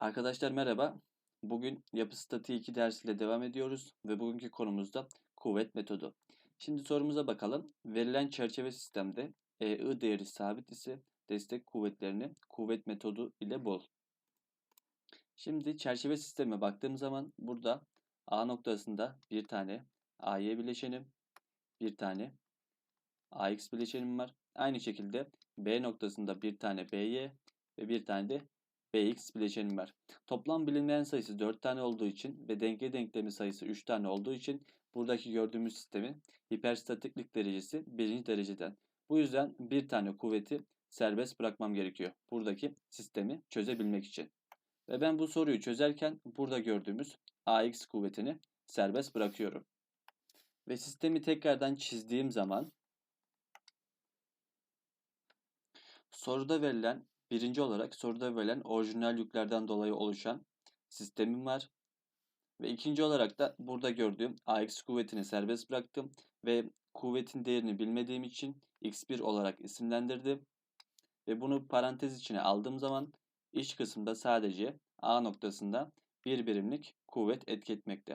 Arkadaşlar merhaba. Bugün yapı statiği 2 dersiyle devam ediyoruz ve bugünkü konumuz da kuvvet metodu. Şimdi sorumuza bakalım. Verilen çerçeve sistemde EI değeri sabit ise destek kuvvetlerini kuvvet metodu ile bul. Şimdi çerçeve sisteme baktığım zaman burada A noktasında bir tane AY bileşenim, bir tane AX bileşenim var. Aynı şekilde B noktasında bir tane BY ve bir tane de Bx bileşenim var. Toplam bilinmeyen sayısı 4 tane olduğu için ve denge denklemi sayısı 3 tane olduğu için buradaki gördüğümüz sistemin hiperstatiklik derecesi 1. dereceden. Bu yüzden bir tane kuvveti serbest bırakmam gerekiyor. Buradaki sistemi çözebilmek için. Ve ben bu soruyu çözerken burada gördüğümüz AX kuvvetini serbest bırakıyorum. Ve sistemi tekrardan çizdiğim zaman soruda verilen Birinci olarak soruda verilen orijinal yüklerden dolayı oluşan sistemim var. Ve ikinci olarak da burada gördüğüm AX kuvvetini serbest bıraktım ve kuvvetin değerini bilmediğim için X1 olarak isimlendirdim. Ve bunu parantez içine aldığım zaman iç kısımda sadece A noktasında bir birimlik kuvvet etki etmekte.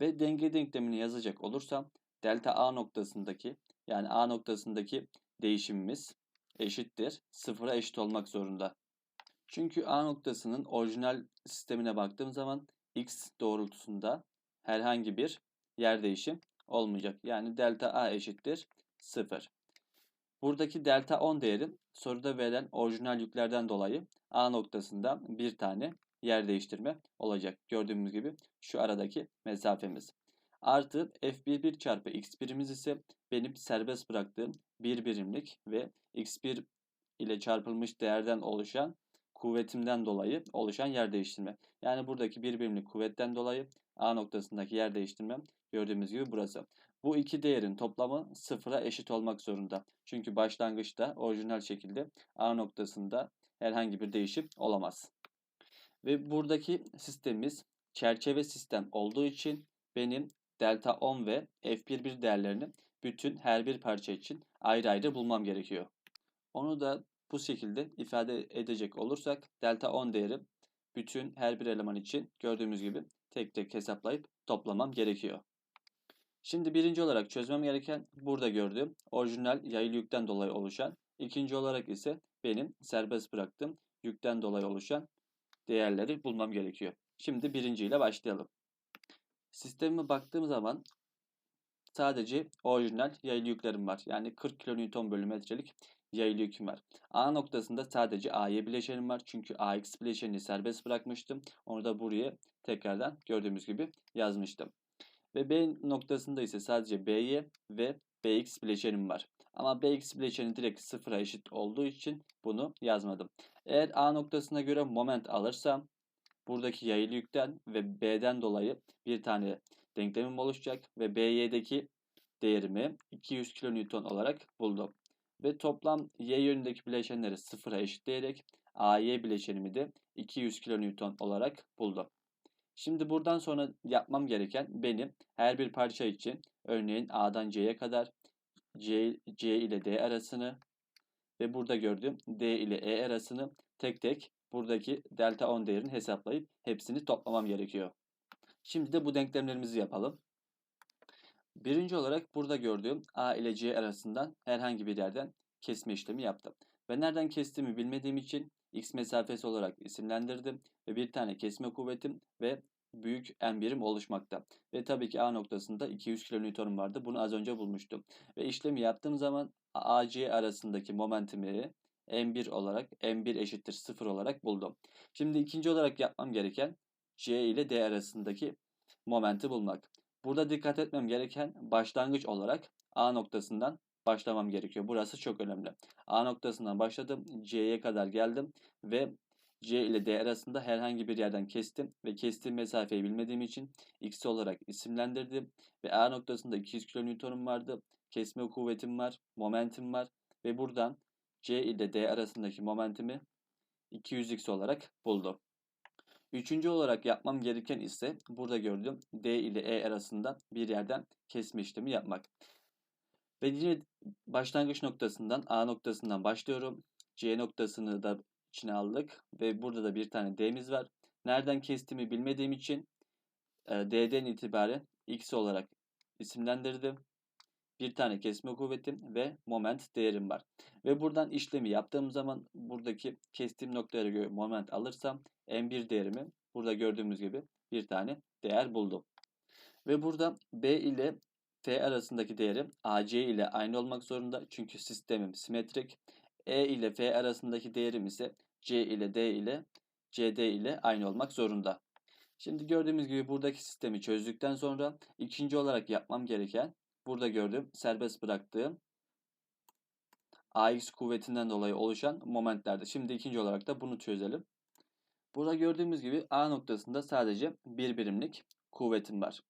Ve denge denklemini yazacak olursam delta A noktasındaki yani A noktasındaki değişimimiz eşittir. Sıfıra eşit olmak zorunda. Çünkü A noktasının orijinal sistemine baktığım zaman x doğrultusunda herhangi bir yer değişim olmayacak. Yani delta A eşittir 0. Buradaki delta 10 değerim soruda verilen orijinal yüklerden dolayı A noktasında bir tane yer değiştirme olacak. Gördüğümüz gibi şu aradaki mesafemiz. Artı f11 çarpı x1'imiz ise benim serbest bıraktığım bir birimlik ve x1 ile çarpılmış değerden oluşan kuvvetimden dolayı oluşan yer değiştirme. Yani buradaki bir birimlik kuvvetten dolayı A noktasındaki yer değiştirmem gördüğümüz gibi burası. Bu iki değerin toplamı sıfıra eşit olmak zorunda. Çünkü başlangıçta orijinal şekilde A noktasında herhangi bir değişim olamaz. Ve buradaki sistemimiz çerçeve sistem olduğu için benim delta 10 ve f11 değerlerini bütün her bir parça için ayrı ayrı bulmam gerekiyor. Onu da bu şekilde ifade edecek olursak delta 10 değeri bütün her bir eleman için gördüğümüz gibi tek tek hesaplayıp toplamam gerekiyor. Şimdi birinci olarak çözmem gereken burada gördüğüm orijinal yaylı yükten dolayı oluşan, ikinci olarak ise benim serbest bıraktığım yükten dolayı oluşan değerleri bulmam gerekiyor. Şimdi birinciyle başlayalım. Sistemime baktığım zaman sadece orijinal yaylı yüklerim var. Yani 40 kN bölü metrelik yaylı yüküm var. A noktasında sadece A'ya bileşenim var. Çünkü AX bileşenini serbest bırakmıştım. Onu da buraya tekrardan gördüğümüz gibi yazmıştım. Ve B noktasında ise sadece B'ye ve Bx bileşenim var. Ama Bx bileşeni direkt sıfıra eşit olduğu için bunu yazmadım. Eğer A noktasına göre moment alırsam buradaki yayılı yükten ve B'den dolayı bir tane denklemim oluşacak ve BY'deki değerimi 200 kN olarak buldum. Ve toplam Y yönündeki bileşenleri sıfıra eşitleyerek AY bileşenimi de 200 kN olarak buldum. Şimdi buradan sonra yapmam gereken benim her bir parça için örneğin A'dan C'ye kadar C, C ile D arasını ve burada gördüğüm D ile E arasını tek tek buradaki delta 10 değerini hesaplayıp hepsini toplamam gerekiyor. Şimdi de bu denklemlerimizi yapalım. Birinci olarak burada gördüğüm A ile C arasından herhangi bir yerden kesme işlemi yaptım. Ve nereden kestiğimi bilmediğim için x mesafesi olarak isimlendirdim ve bir tane kesme kuvvetim ve büyük n birim oluşmakta. Ve tabii ki A noktasında 200 kN vardı. Bunu az önce bulmuştum. Ve işlemi yaptığım zaman AC arasındaki momentimi M1 olarak M1 eşittir 0 olarak buldum. Şimdi ikinci olarak yapmam gereken C ile D arasındaki momenti bulmak. Burada dikkat etmem gereken başlangıç olarak A noktasından başlamam gerekiyor. Burası çok önemli. A noktasından başladım. C'ye kadar geldim ve C ile D arasında herhangi bir yerden kestim ve kestiğim mesafeyi bilmediğim için X olarak isimlendirdim. Ve A noktasında 200 kN vardı. Kesme kuvvetim var, momentim var ve buradan C ile D arasındaki momentimi 200x olarak buldum. Üçüncü olarak yapmam gereken ise burada gördüğüm D ile E arasında bir yerden kesme işlemi yapmak. Ve yine başlangıç noktasından A noktasından başlıyorum. C noktasını da içine aldık ve burada da bir tane D'miz var. Nereden kestiğimi bilmediğim için D'den itibaren X olarak isimlendirdim. Bir tane kesme kuvvetim ve moment değerim var. Ve buradan işlemi yaptığım zaman buradaki kestiğim noktaya göre moment alırsam M1 değerimi burada gördüğümüz gibi bir tane değer buldum. Ve burada B ile F arasındaki değerim AC ile aynı olmak zorunda. Çünkü sistemim simetrik. E ile F arasındaki değerim ise C ile D ile CD ile aynı olmak zorunda. Şimdi gördüğümüz gibi buradaki sistemi çözdükten sonra ikinci olarak yapmam gereken burada gördüğüm serbest bıraktığım AX kuvvetinden dolayı oluşan momentlerdi. Şimdi ikinci olarak da bunu çözelim. Burada gördüğümüz gibi A noktasında sadece bir birimlik kuvvetim var.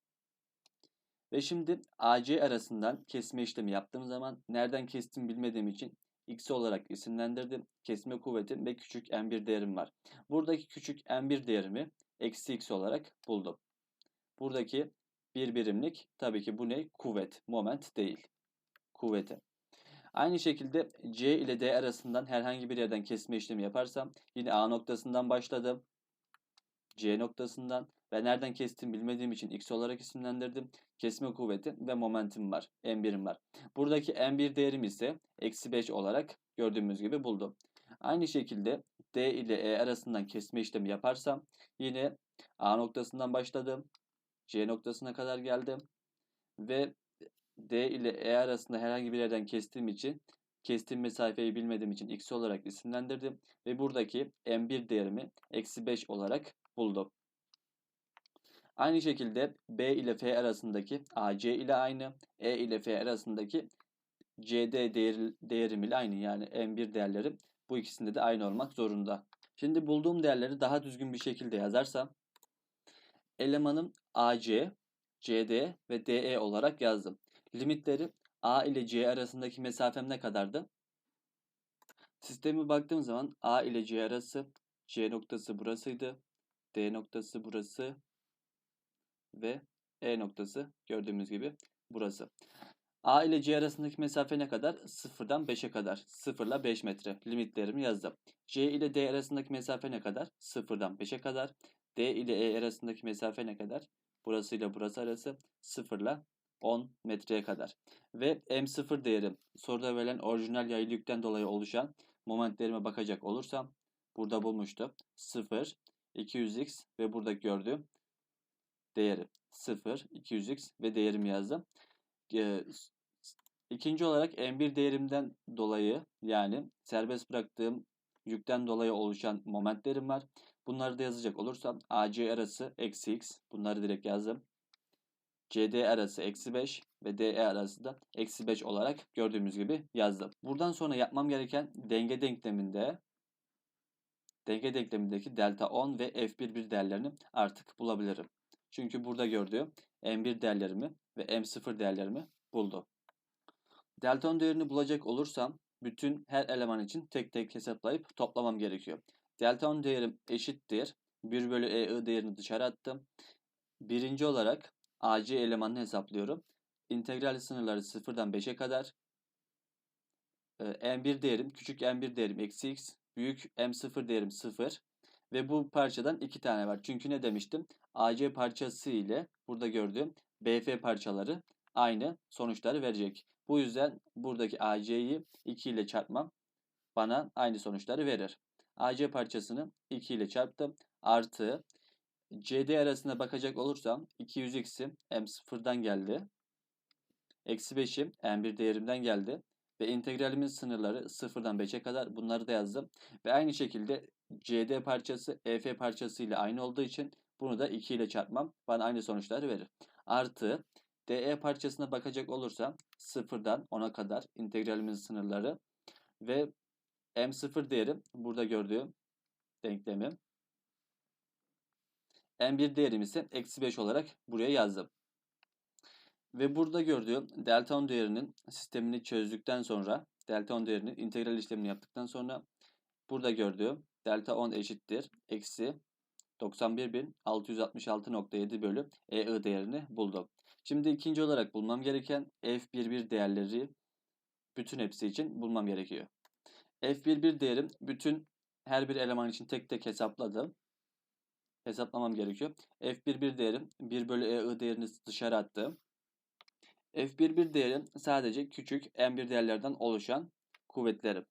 Ve şimdi AC arasından kesme işlemi yaptığım zaman nereden kestim bilmediğim için X olarak isimlendirdim. Kesme kuvvetim ve küçük M1 değerim var. Buradaki küçük M1 değerimi eksi X olarak buldum. Buradaki bir birimlik tabii ki bu ne? Kuvvet, moment değil. Kuvveti. Aynı şekilde C ile D arasından herhangi bir yerden kesme işlemi yaparsam yine A noktasından başladım. C noktasından ve nereden kestim bilmediğim için X olarak isimlendirdim. Kesme kuvveti ve momentum var. M1'im var. Buradaki M1 değerim ise eksi 5 olarak gördüğümüz gibi buldum. Aynı şekilde D ile E arasından kesme işlemi yaparsam yine A noktasından başladım. C noktasına kadar geldim. Ve D ile E arasında herhangi bir yerden kestiğim için kestiğim mesafeyi bilmediğim için x olarak isimlendirdim. Ve buradaki m1 değerimi eksi 5 olarak buldum. Aynı şekilde B ile F arasındaki AC ile aynı, E ile F arasındaki CD değer, değerim ile aynı yani M1 değerlerim bu ikisinde de aynı olmak zorunda. Şimdi bulduğum değerleri daha düzgün bir şekilde yazarsam elemanım AC, CD ve DE olarak yazdım. Limitleri A ile C arasındaki mesafem ne kadardı? Sisteme baktığım zaman A ile C arası C noktası burasıydı. D noktası burası ve E noktası gördüğümüz gibi burası. A ile C arasındaki mesafe ne kadar? 0'dan 5'e kadar. 0 ile 5 metre. Limitlerimi yazdım. C ile D arasındaki mesafe ne kadar? 0'dan 5'e kadar. D ile E arasındaki mesafe ne kadar? Burası ile burası arası 0 ile 10 metreye kadar. Ve M0 değerim soruda verilen orijinal yaylı dolayı oluşan momentlerime bakacak olursam burada bulmuştum. 0, 200x ve burada gördüğüm değeri 0, 200x ve değerimi yazdım. Ee, ikinci olarak M1 değerimden dolayı yani serbest bıraktığım yükten dolayı oluşan momentlerim var. Bunları da yazacak olursam AC arası eksi x. Bunları direkt yazdım. CD arası eksi 5 ve DE arası da eksi 5 olarak gördüğümüz gibi yazdım. Buradan sonra yapmam gereken denge denkleminde denge denklemindeki delta 10 ve F11 değerlerini artık bulabilirim. Çünkü burada gördüğüm M1 değerlerimi ve M0 değerlerimi buldu. Delta 10 değerini bulacak olursam bütün her eleman için tek tek hesaplayıp toplamam gerekiyor. Delta 10 değerim eşittir. 1 bölü EI değerini dışarı attım. Birinci olarak AC elemanını hesaplıyorum. İntegral sınırları 0'dan 5'e kadar. M1 değerim, küçük M1 değerim eksi x, büyük M0 değerim 0. Ve bu parçadan iki tane var. Çünkü ne demiştim? AC parçası ile burada gördüğüm BF parçaları aynı sonuçları verecek. Bu yüzden buradaki AC'yi 2 ile çarpmam bana aynı sonuçları verir. AC parçasını 2 ile çarptım. Artı CD arasına bakacak olursam 200x'im M0'dan geldi. Eksi 5'im M1 değerimden geldi. Ve integralimin sınırları 0'dan 5'e kadar bunları da yazdım. Ve aynı şekilde CD parçası EF parçası ile aynı olduğu için bunu da 2 ile çarpmam bana aynı sonuçları verir. Artı DE parçasına bakacak olursam 0'dan 10'a kadar integralimin sınırları ve M0 değerim burada gördüğüm denklemim. M1 değerim eksi 5 olarak buraya yazdım. Ve burada gördüğüm delta 10 değerinin sistemini çözdükten sonra delta 10 değerinin integral işlemini yaptıktan sonra burada gördüğüm delta 10 eşittir eksi 91.666.7 bölü EI değerini buldum. Şimdi ikinci olarak bulmam gereken F11 değerleri bütün hepsi için bulmam gerekiyor. F11 değerim bütün her bir eleman için tek tek hesapladım. hesaplamam gerekiyor. F11 değerim 1 bölü EI değerini dışarı attım. F11 değerim sadece küçük M1 değerlerden oluşan kuvvetlerim.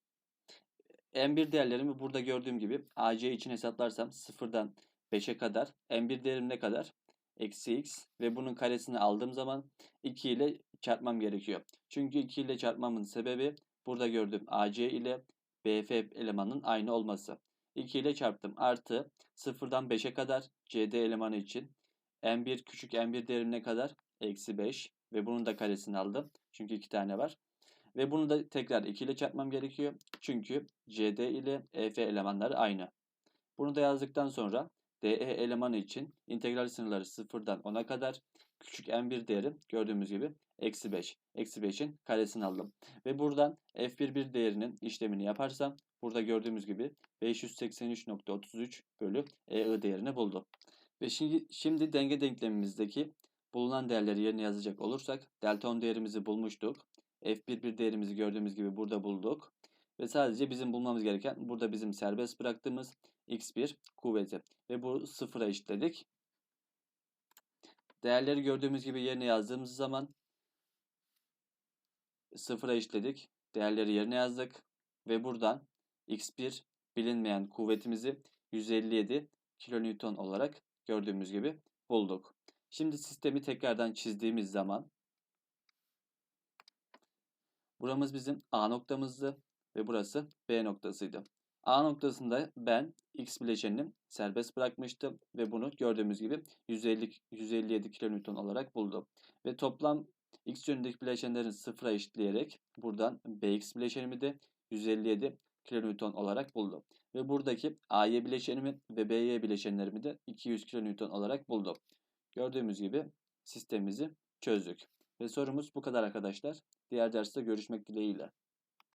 M1 değerlerimi burada gördüğüm gibi AC için hesaplarsam 0'dan 5'e kadar M1 değerim ne kadar? Eksi x ve bunun karesini aldığım zaman 2 ile çarpmam gerekiyor. Çünkü 2 ile çarpmamın sebebi burada gördüğüm AC ile BF elemanının aynı olması. 2 ile çarptım. Artı 0'dan 5'e kadar CD elemanı için M1 küçük M1 değerim ne kadar? Eksi 5 ve bunun da karesini aldım. Çünkü 2 tane var. Ve bunu da tekrar 2 ile çarpmam gerekiyor. Çünkü CD ile EF elemanları aynı. Bunu da yazdıktan sonra DE elemanı için integral sınırları 0'dan 10'a kadar küçük n1 değeri gördüğümüz gibi eksi 5. Eksi 5'in karesini aldım. Ve buradan f11 değerinin işlemini yaparsam burada gördüğümüz gibi 583.33 bölü EI değerini buldu. Ve şimdi, şimdi denge denklemimizdeki bulunan değerleri yerine yazacak olursak delta 10 değerimizi bulmuştuk. F11 değerimizi gördüğümüz gibi burada bulduk. Ve sadece bizim bulmamız gereken burada bizim serbest bıraktığımız x1 kuvveti. Ve bu sıfıra eşitledik. Değerleri gördüğümüz gibi yerine yazdığımız zaman sıfıra eşitledik. Değerleri yerine yazdık. Ve buradan x1 bilinmeyen kuvvetimizi 157 kilonewton olarak gördüğümüz gibi bulduk. Şimdi sistemi tekrardan çizdiğimiz zaman buramız bizim A noktamızdı ve burası B noktasıydı. A noktasında ben X bileşenini serbest bırakmıştım ve bunu gördüğümüz gibi 150, 157 kilonewton olarak buldum. Ve toplam X yönündeki bileşenlerin sıfıra eşitleyerek buradan BX bileşenimi de 157 kilonewton olarak buldum. Ve buradaki AY bileşenimi ve BY bileşenlerimi de 200 kilonewton olarak buldum. Gördüğümüz gibi sistemimizi çözdük. Ve sorumuz bu kadar arkadaşlar. Diğer derste görüşmek dileğiyle.